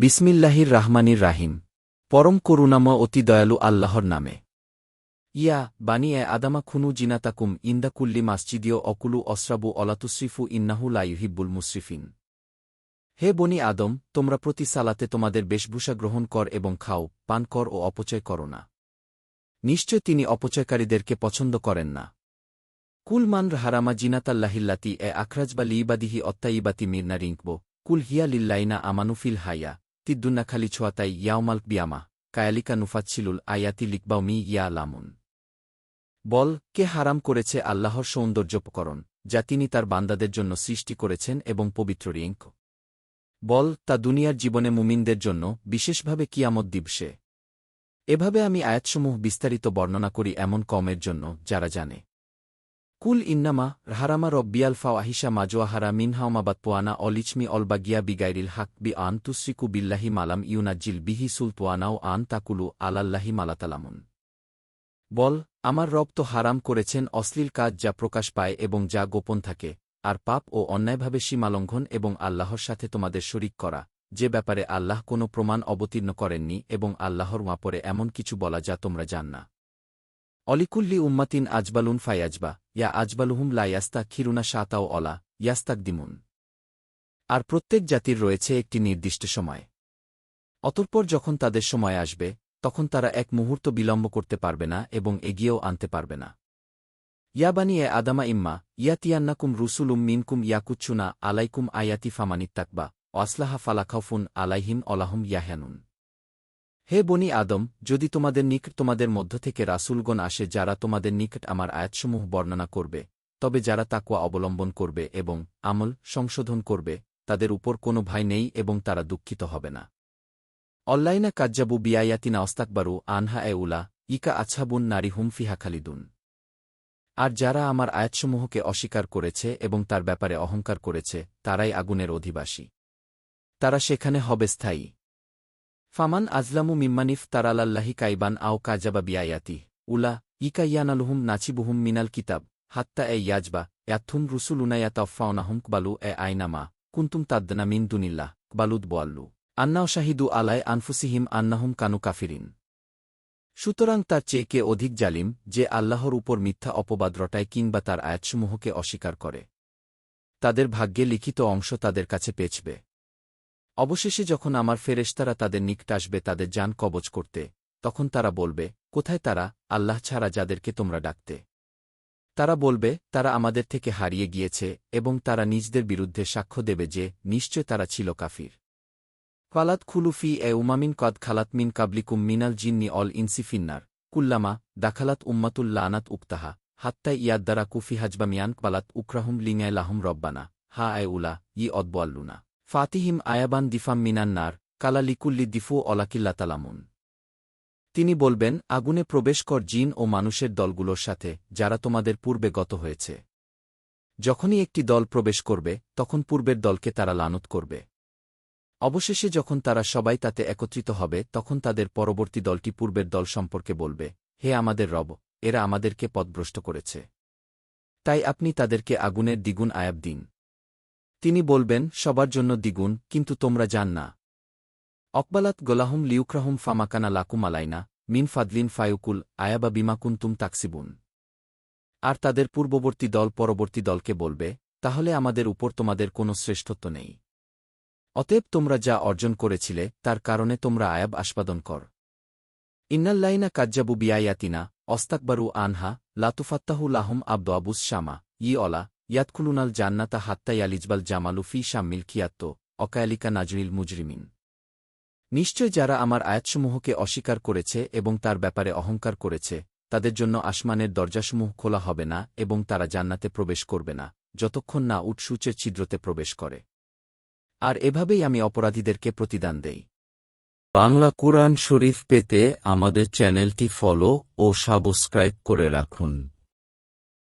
বিসমিল্লাহির রাহমানির রাহিম। পরম করুণাময় অতি দয়ালু আল্লাহর নামে। ইয়া বানি এ আদামা খুনু জিনাতাকুম ইন্দা কুল্লি মাসজিদিও অকুলু অসরাবু অলাতুসরিফু ইন্নাহু লাইহিব্বুল মুসরিফিন। হে বনি আদম, তোমরা প্রতি সালাতে তোমাদের বেশভূষা গ্রহণ কর এবং খাও, পান কর ও অপচয় করো না। নিশ্চয় তিনি অপচয়কারীদেরকে পছন্দ করেন না। কুলমান হারামা জিনাতাল্লাহিল্লাতি এ আখরাজ বা লিবাদিহি অত্তাইবাতি মির্না রিঙ্কব কুল হিয়া লিল্লাইনা আমানুফিল হাইয়া। তিদ্দুন্না খালি ছোয়াতাই ইয়াউমাল বিয়ামা কায়ালিকা নুফাচ্ছিলুল আয়াতি লিকবাও মি ইয়া লামুন বল, কে হারাম করেছে আল্লাহর সৌন্দর্যপকরণ যা তিনি তার বান্দাদের জন্য সৃষ্টি করেছেন এবং পবিত্র রিঙ্ক বল, তা দুনিয়ার জীবনে মুমিনদের জন্য, বিশেষভাবে কিয়ামত দিবসে। এভাবে আমি আয়াতসমূহ বিস্তারিত বর্ণনা করি এমন কমের জন্য, যারা জানে। কুল ইন্নামা হারামা রব্বিয়াল ফাও আহিসা মাজোয়াহারা মিনহাওমাবাদ পোয়ানা অলিচমি অলবাগিয়া বিগাইরিল হাক বি আন তুসরিকু বিল্লাহি মালাম ইউনাজ্জিল বিহি সুলতোয়ানাও আন তাকুলু আলাল্লাহি মালাতালামুন। বল, আমার রব তো হারাম করেছেন অশ্লীল কাজ যা প্রকাশ পায় এবং যা গোপন থাকে, আর পাপ ও অন্যায়ভাবে সীমালঙ্ঘন এবং আল্লাহর সাথে তোমাদের শরিক করা, যে ব্যাপারে আল্লাহ কোনো প্রমাণ অবতীর্ণ করেননি এবং আল্লাহর মাপরে এমন কিছু বলা যা তোমরা জান না। অলিকুল্লি উম্মাতিন আজবালুন ফায়াজবা, ইয়া আজবালুহুম লা ইয়াস্তা খিরুনা শাতাও অলা, ইয়াস্তাক দিমুন। আর প্রত্যেক জাতির রয়েছে একটি নির্দিষ্ট সময়। অতঃপর যখন তাদের সময় আসবে, তখন তারা এক মুহূর্ত বিলম্ব করতে পারবে না এবং এগিয়েও আনতে পারবে না। ইয়াবানি এ আদামা ইম্মা ইয়াতিয়ান্নাকুম রুসুলুম মিনকুম ইয়াকুচ্ছুনা আলাইকুম আয়াতি ফামানিত্তাকবা অসলাহা ফালাখাউফুন আলাইহিম অলাহুম ইয়াহানুন হে বনি আদম, যদি তোমাদের নিকট তোমাদের মধ্য থেকে রাসুলগণ আসে যারা তোমাদের নিকট আমার আয়াতসমূহ বর্ণনা করবে, তবে যারা তাকুয়া অবলম্বন করবে এবং আমল সংশোধন করবে, তাদের উপর কোনো ভয় নেই এবং তারা দুঃখিত হবে না। অল্লাইনা কাজ্জাবু বিয়ায়াতিনা অস্তাকবারু আনহা এ উলা, ইকা আছাবুন নারী হুমফিহা খালিদুন। আর যারা আমার আয়াতসমূহকে অস্বীকার করেছে এবং তার ব্যাপারে অহংকার করেছে, তারাই আগুনের অধিবাসী। তারা সেখানে হবে স্থায়ী। ফামান আজলামু মিম্মানিফ তারালাল্লাহি কাইবান আও কাজাবা বিয়ায়াতি উলা ইকা ইয়ানালুহুম নাচিবুহুম মিনাল কিতাব। হাত্তা এ ইয়াজবা, ইয়াথুম রুসুলুনায়া তফাউনাহুম কবালু এ আইনামা। কুন্তুম তাদ্দনা মিন দুনিল্লাহ, কবালুদ বোয়াল্লু আন্নাও শাহিদু আলায় আনফুসিহিম আন্নাহুম কানু কাফিরিন। সুতরাং তার চেয়ে কে অধিক জালিম, যে আল্লাহর উপর মিথ্যা অপবাদ রটায় কিংবা তার আয়াতসমূহকে অস্বীকার করে। তাদের ভাগ্যে লিখিত অংশ তাদের কাছে পেছবে। অবশেষে যখন আমার ফেরেশতারা তাদের নিকট আসবে তাদের যান কবচ করতে, তখন তারা বলবে, কোথায় তারা? আল্লাহ ছাড়া যাদেরকে তোমরা ডাকতে। তারা বলবে, তারা আমাদের থেকে হারিয়ে গিয়েছে এবং তারা নিজদের বিরুদ্ধে সাক্ষ্য দেবে যে নিশ্চয় তারা ছিল কাফির। কালাত খুলুফি এ উমামিন কদ খালাত মিন কাবলিকুম মিনাল জিন্নি অল ইনসিফিন্নার কুল্লামা দাখালাত উম্মাতুল আনাত উক্তাহা হাত্তা ইয়াদ্দারা কুফি হাজবা মিয়ান কালাত উকরাহুম লিঙায় লাহুম রব্বানা, হা আয় উলা, ই অদ্বোয়াল্লুনা। ফাতিহিম আয়াবান দিফাম মিনান্নার, কালা লিকুল্লি দিফু অলাকিল্লা তালামুন। তিনি বলবেন, আগুনে প্রবেশ কর জিন ও মানুষের দলগুলোর সাথে, যারা তোমাদের পূর্বে গত হয়েছে। যখনই একটি দল প্রবেশ করবে, তখন পূর্বের দলকে তারা লানত করবে। অবশেষে যখন তারা সবাই তাতে একত্রিত হবে, তখন তাদের পরবর্তী দলটি পূর্বের দল সম্পর্কে বলবে, হে আমাদের রব, এরা আমাদেরকে পদভ্রষ্ট করেছে। তাই আপনি তাদেরকে আগুনের দ্বিগুণ আয়াব দিন। তিনি বলবেন, সবার জন্য দ্বিগুণ, কিন্তু তোমরা জান না। অকবালাত গোলাহুম লিউক্রাহুম ফামাকানা লাকুম আলাইনা, মিন ফাদলিন ফায়ুকুল আয়াবা বিমাকুন্তুম তাকসিবুন। আর তাদের পূর্ববর্তী দল পরবর্তী দলকে বলবে, তাহলে আমাদের উপর তোমাদের কোনো শ্রেষ্ঠত্ব নেই। অতএব তোমরা যা অর্জন করেছিলে, তার কারণে তোমরা আয়াব আস্বাদন কর। ইন্নাল্লাইনা কাজ্জাবু বিয়ায়াতিনা অস্তাকবারু আনহা, লাতুফাত্তাহু লাহুম আব্দ আবুস শামা, ই অলা ইয়াতকুলুনাল জান্নাতা হাত্তা ইয়ালিজবাল জামালু ফি শাম্মিল খিয়াত্ত অকায়ালিকা নাজরিল মুজরিমিন। নিশ্চয় যারা আমার আয়াতসমূহকে অস্বীকার করেছে এবং তার ব্যাপারে অহংকার করেছে, তাদের জন্য আসমানের দরজাসমূহ খোলা হবে না এবং তারা জান্নাতে প্রবেশ করবে না, যতক্ষণ না উৎসূচের ছিদ্রতে প্রবেশ করে। আর এভাবেই আমি অপরাধীদেরকে প্রতিদান দেই। বাংলা কোরআন শরীফ পেতে আমাদের চ্যানেলটি ফলো ও সাবস্ক্রাইব করে রাখুন।